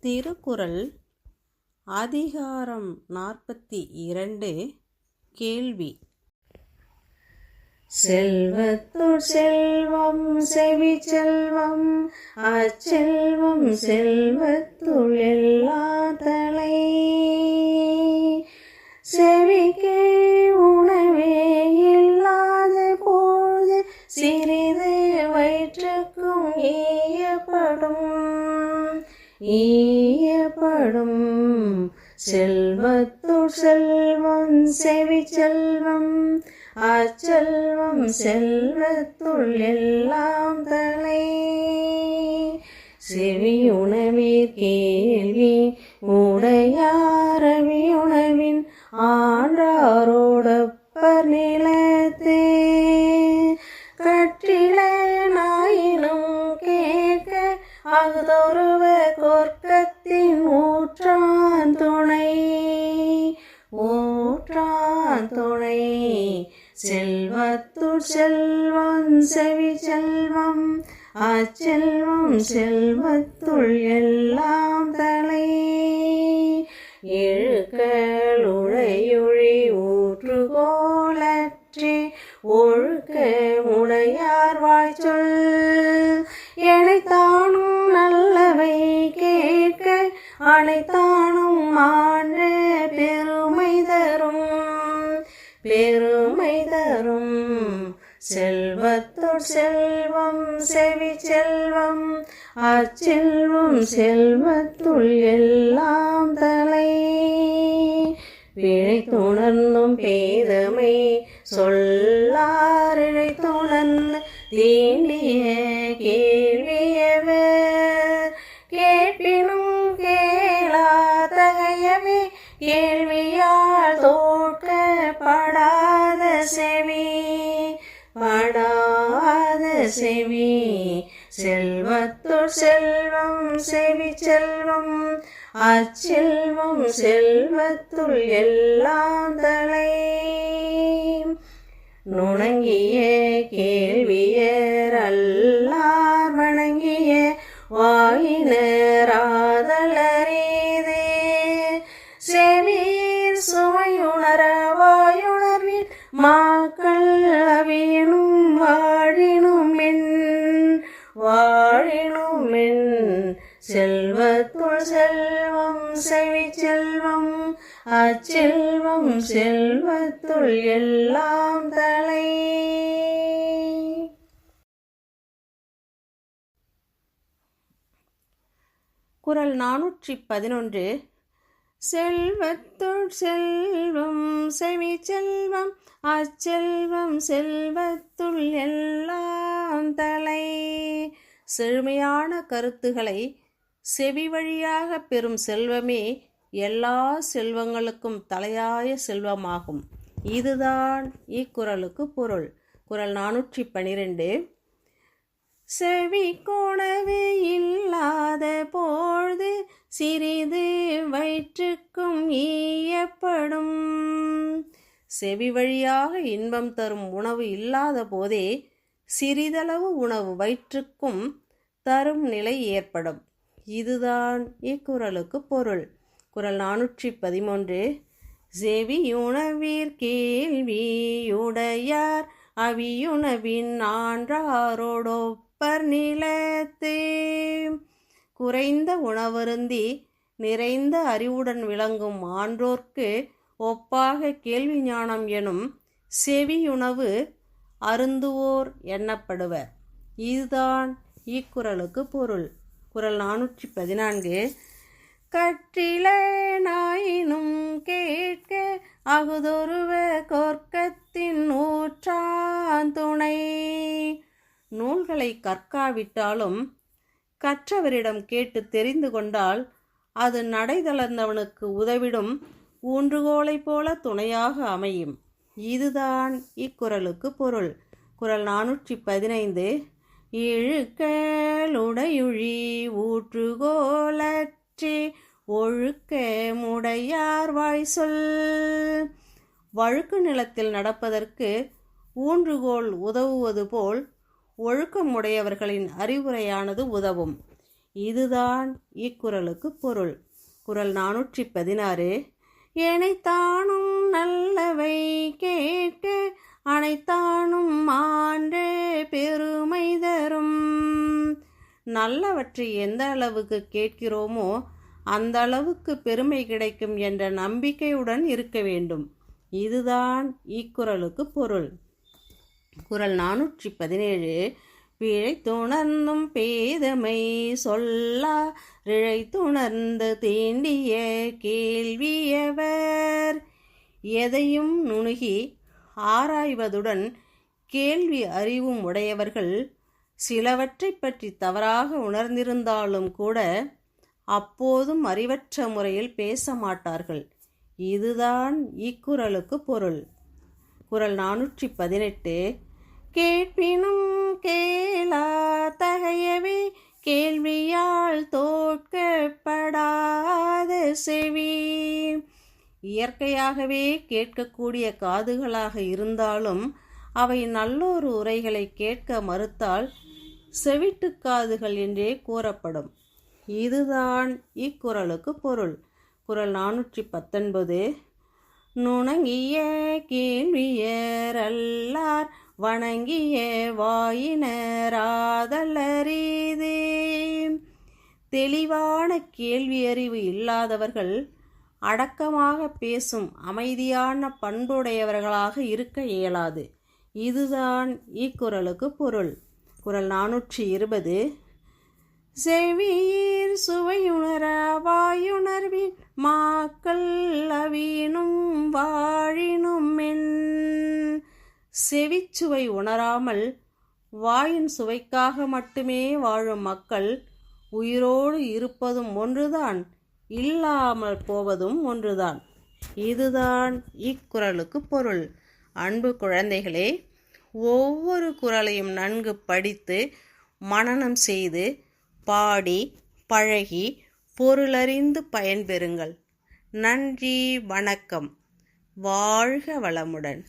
திருக்குறள் அதிகாரம் நாற்பத்தி இரண்டு கேள்வி. செல்வத்துள் செல்வம் செவி செல்வம் அச்செல்வம் செல்வத்துள் எல்லா தலை. செவிக்கே உணவே இல்லாத போது சிறிது வயிற்றுக்கும் ஏயப்படும் ஈயப்படும் செல்வத்துள் செல்வம் செவி செல்வம் அச்செல்வம் செல்வத்துள் எல்லாம் தலை. செவி உணவீர் கேள்வி உடையாரவி உணவின் ஆன்றாரோடப்பர் நிலத்தே. கற்றிலே நாயினும் கேட்க அகுதொருவ கொர்க்கத்தின் ஊற்றான் துணை ஊற்றான் துணை. செல்வத்துள் செல்வம் செவி செல்வம் அச்செல்வம் செல்வத்துள் எல்லாம் தலை. இழுக்கள் உழையொழி ஊற்றுகோலற்றே ஒழுக்க உடையார் வாய்ச்சொல். அனைத்தானும் ஆண்ட பெருமை தரும் பெருமை தரும். செல்வத்துள் செல்வம் செவி செல்வம் அச்செல்வம் செல்வத்துள் எல்லாம் தலை. பிழைத்துணர்ந்தும் பேதமை சொல்லாரிழை துணர்ந்து தீண்டிய கேள்வியால் தோற்கப்படாத செவி படாத செவி. செல்வத்தோர் செல்வம் செவி செல்வம் அச்செல்வம் செல்வத்துள் எல்லாம் தலை. நுணங்கிய கேள்வி மாக்கள் அவியனும் வாழினும் என் வாழினும் செல்வத்துள் செல்வம் செவி செல்வம் அச்செல்வம் செல்வத்துள் எல்லாம் தலை. குரல் நானூற்றி பதினொன்று. செல்வத்துள் செல்வம் செவி செல்வம் அச்செல்வம் செல்வத்துள் எல்லாம் தலை. செழுமையான கருத்துக்களை செவி வழியாக பெறும் செல்வமே எல்லா செல்வங்களுக்கும் தலையாய செல்வமாகும். இதுதான் இக்குறளுக்கு பொருள். குறள் நானூற்றி பனிரெண்டு. செவி கோணவே இல்லாத போ சிறிது வயிற்றுக்கும் ஈயப்படும். செவி வழியாக இன்பம் தரும் உணவு இல்லாத போதே சிறிதளவு உணவு வயிற்றுக்கும் தரும் நிலை ஏற்படும். இதுதான் இக்குறளுக்கு பொருள். குறள் நானூற்றி பதிமூன்று. செவியுணவீர் கேள்வியுடையார் அவியுணவின் ஆன்றாரோடொப்பர் நிலத்தே. குறைந்த உணவருந்தி நிறைந்த அறிவுடன் விளங்கும் ஆன்றோர்க்கு ஒப்பாக கேள்வி ஞானம் எனும் செவியுணவு அருந்துவோர் எண்ணப்படுவர். இதுதான் இக்குறளுக்கு பொருள். குறள் நானூற்றி பதினான்கு கற்றில நாயினும் கேட்க அகுதொருவ கொர்க்கத்தின் ஊற்றாந்துணை நூல்களை கற்காவிட்டாலும் கற்றவரிடம் கேட்டு தெரிந்து கொண்டால் அது நடை தளர்ந்தவனுக்கு உதவிடும் ஊன்றுகோலைப் போல துணையாக அமையும். இதுதான் இக்குறளுக்கு பொருள். குறள் நானூற்றி பதினைந்து இழுக்கலுடையுழி ஊற்றுகோலற்றி ஒழுக்க முடையார் வாய் சொல் வழுக்கு நிலத்தில் நடப்பதற்கு ஊன்றுகோல் உதவுவது போல் ஒழுக்கமுடையவர்களின் அறிவுரையானது உதவும். இதுதான் இக்குறளுக்கு பொருள். குறள் நானூற்றி பதினாறு எனைத்தானும் நல்லவை கேட்க அனைத்தானும் ஆன்றே பெருமை தரும். நல்லவற்றை எந்த அளவுக்கு கேட்கிறோமோ அந்த அளவுக்கு பெருமை கிடைக்கும் என்ற நம்பிக்கையுடன் இருக்க வேண்டும். இதுதான் இக்குறளுக்கு பொருள். குரல் நானூற்றி பதினேழு. பிழைத்துணர்ந்தும் பேதமை சொல்லா இழைத்துணர்ந்து தீண்டிய கேள்வியவர். எதையும் நுணுகி ஆராய்வதுடன் கேள்வி அறிவும் உடையவர்கள் சிலவற்றைப் பற்றி தவறாக உணர்ந்திருந்தாலும் கூட அப்போதும் அறிவற்ற முறையில் பேச மாட்டார்கள். இதுதான் இக்குறளுக்கு பொருள். குரல் நானூற்றி பதினெட்டு. கேட்பினும் கேளா தகையவே கேள்வியால் தோற்கப்படாத செவி. இயற்கையாகவே கேட்கக்கூடிய காதுகளாக இருந்தாலும் அவை நல்லொரு உரைகளை கேட்க மறுத்தால் செவிட்டு காதுகள் என்றே கூறப்படும். இதுதான் இக்குறளுக்கு பொருள். குறள் நானூற்றி பத்தொன்பது நுணங்கிய கேள்வியர் அல்லார் வணங்கிய வாயினராதலரீதே. தெளிவான கேள்வியறிவு இல்லாதவர்கள் அடக்கமாக பேசும் அமைதியான பண்புடையவர்களாக இருக்க இயலாது. இதுதான் இக்குறளுக்கு பொருள். குறள் நானூற்றி இருபது. செவியீர் சுவையுணர வாயுணர்வின் மாக்கள் அவினும் வாழினும் என் செவிச்சுவை உணராமல் வாயின் சுவைக்காக மட்டுமே வாழும் மக்கள் உயிரோடு இருப்பதும் ஒன்றுதான் இல்லாமல் போவதும் ஒன்றுதான். இதுதான் இக்குறளுக்கு பொருள். அன்பு குழந்தைகளே ஒவ்வொரு குறளையும் நன்கு படித்து மனனம் செய்து பாடி பழகி பொருளறிந்து பயன்பெறுங்கள். நன்றி வணக்கம். வாழ்க வளமுடன்.